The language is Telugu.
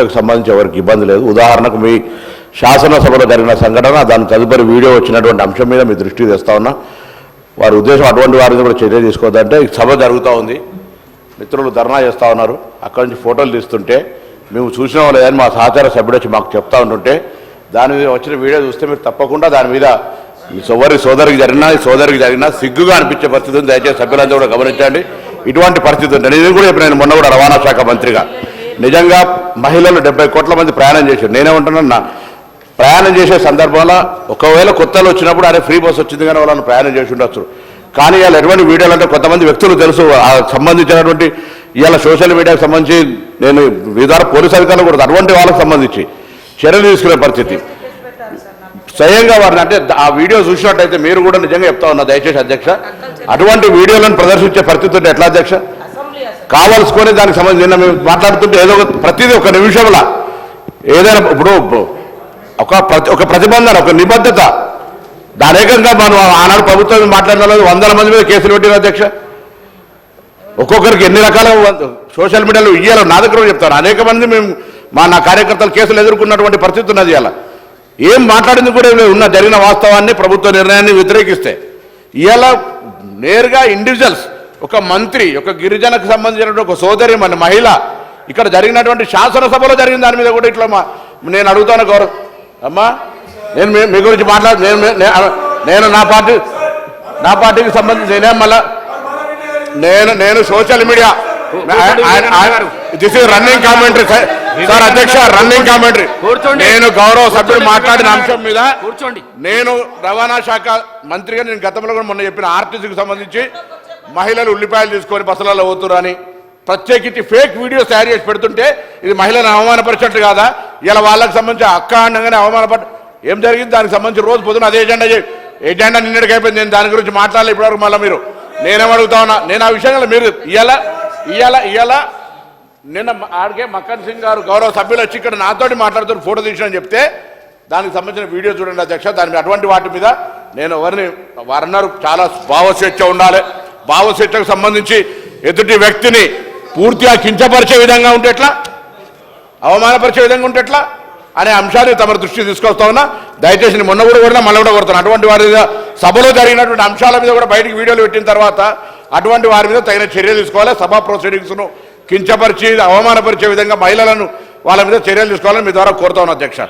చర్చకు సంబంధించి ఎవరికి ఇబ్బంది లేదు. ఉదాహరణకు మీ శాసనసభలో జరిగిన సంఘటన దాని తదుపరి వీడియో వచ్చినటువంటి అంశం మీద మీ దృష్టికి తెస్తా ఉన్నా. వారి ఉద్దేశం అటువంటి వారిని కూడా చర్య తీసుకోవద్దంటే సభ జరుగుతూ ఉంది. మిత్రులు ధర్నా చేస్తూ ఉన్నారు. అక్కడి నుంచి ఫోటోలు తీస్తుంటే మేము చూసినాం లేదని మా సహచార సభ్యుడు వచ్చి మాకు చెప్తా ఉంటుంటే దాని మీద వచ్చిన వీడియో చూస్తే మీరు తప్పకుండా దాని మీద ఈ సోదరి సోదరికి జరిగినా ఈ సోదరికి జరిగినా సిగ్గుగా అనిపించే పరిస్థితి ఉంది. దయచేసి సభ్యులందరూ కూడా గమనించండి. ఇటువంటి పరిస్థితి ఉంటుంది నేను కూడా చెప్పిన మొన్న కూడా రవాణా శాఖ మంత్రిగా. నిజంగా మహిళలు డెబ్బై కోట్ల మంది ప్రయాణం చేశారు. నేనేమంటున్నా నా ప్రయాణం చేసే సందర్భంలో ఒకవేళ కొత్తలు వచ్చినప్పుడు అరే ఫ్రీ బస్ వచ్చింది కానీ వాళ్ళని ప్రయాణం చేసి ఉండొచ్చు. కానీ ఇవాళ ఎటువంటి వీడియోలు అంటే కొంతమంది వ్యక్తులు తెలుసు సంబంధించినటువంటి ఇవాళ సోషల్ మీడియాకు సంబంధించి నేను విధాన పోలీసు అధికారులు కూడా అటువంటి వాళ్ళకి సంబంధించి చర్యలు తీసుకునే పరిస్థితి. స్వయంగా వారిని అంటే ఆ వీడియో చూసినట్టయితే మీరు కూడా నిజంగా చెప్తా ఉన్నా దయచేసి అధ్యక్ష. అటువంటి వీడియోలను ప్రదర్శించే పరిస్థితి ఉంటే ఎట్లా అధ్యక్ష? కావాల్సుకొని దానికి సంబంధించి నిన్న మేము మాట్లాడుతుంటే ఏదో ఒక ప్రతిదీ ఒక నిమిషంలో ఏదైనా ఇప్పుడు ఒక ప్రతి ఒక ప్రతిబంధన ఒక నిబద్ధత. దానేకంగా మనం ఆనాడు ప్రభుత్వం మాట్లాడిన వందల మంది మీద కేసులు పెట్టిన అధ్యక్ష. ఒక్కొక్కరికి ఎన్ని రకాల సోషల్ మీడియాలో ఇయ్యాలో నా దగ్గర చెప్తాను అనేక మంది మేము మా నా కార్యకర్తలు కేసులు ఎదుర్కొన్నటువంటి పరిస్థితి ఉన్నది ఇలా ఏం మాట్లాడింది కూడా ఉన్న జరిగిన వాస్తవాన్ని ప్రభుత్వ నిర్ణయాన్ని వ్యతిరేకిస్తే. ఇలా నేరుగా ఇండివిజువల్స్ ఒక మంత్రి ఒక గిరిజనకు సంబంధించినటువంటి ఒక సోదరి మన మహిళ. ఇక్కడ జరిగినటువంటి శాసనసభలో జరిగిన దాని మీద కూడా ఇట్లా నేను అడుగుతాను గౌరవ్ అమ్మా నేను మీ- గురించి మాట్లాడు నేను నే- నేను నా పార్టీ నా పార్టీకి సంబంధించి నేనేం మళ్ళా నేను నేను social media. This is running commentary. Sir అధ్యక్ష రన్నింగ్ కామెంటరీ. కూర్చోండి. నేను గౌరవ సభ్యుడు. మాట్లాడిన అంశం మీద కూర్చోండి. నేను రవాణా శాఖ మంత్రిగా నేను గతంలో కూడా మొన్న చెప్పిన ఆర్టీసీకి సంబంధించి మహిళలు ఉల్లిపాయలు తీసుకొని బసలలో పోతురు అని ప్రత్యేకించి ఫేక్ వీడియోస్ తయారు చేసి పెడుతుంటే ఇది మహిళలను అవమానపరిచినట్టు కాదా? ఇలా వాళ్ళకి సంబంధించి అక్క అనగానే అవమానపడ ఏం జరిగింది? దానికి సంబంధించి రోజు పొద్దున అదే ఎజెండా ఎజెండా నిన్నటికి అయిపోయింది. నేను దాని గురించి మాట్లాడలే ఇప్పటివరకు మళ్ళీ మీరు. నేనేం అడుగుతా ఉన్నా? నేను ఆ విషయంలో మీరు ఇవాళ ఇవాళ ఇవాళ నిన్న ఆడికే మక్కన్ సింగ్ గారు గౌరవ సభ్యులు వచ్చి ఇక్కడ నాతోటి మాట్లాడుతూ ఫోటో తీసిన చెప్తే దానికి సంబంధించిన వీడియో చూడండి అధ్యక్ష. దాని అటువంటి వాటి మీద నేను ఎవరిని వారన్నారు. చాలా భావస్వేచ్ఛ ఉండాలి. భావస్వేచ్ఛకు సంబంధించి ఎదుటి వ్యక్తిని పూర్తిగా కించపరిచే విధంగా ఉంటే ఎట్లా? అవమానపరిచే విధంగా ఉంటే ఎట్లా? అనే అంశాన్ని తమ దృష్టి తీసుకొస్తా ఉన్నా. దయచేసి నేను మొన్న కూడా కూడా మళ్ళీ కూడా కొడుతున్నాను అటువంటి వారి మీద సభలో జరిగినటువంటి అంశాల మీద కూడా బయటికి వీడియోలు పెట్టిన తర్వాత అటువంటి వారి మీద తగిన చర్యలు తీసుకోవాలి. సభా ప్రొసీడింగ్స్ను కించపరిచి అవమానపరిచే విధంగా మహిళలను వాళ్ళ మీద చర్యలు తీసుకోవాలని మీ ద్వారా కోరుతా ఉన్నా అధ్యక్ష.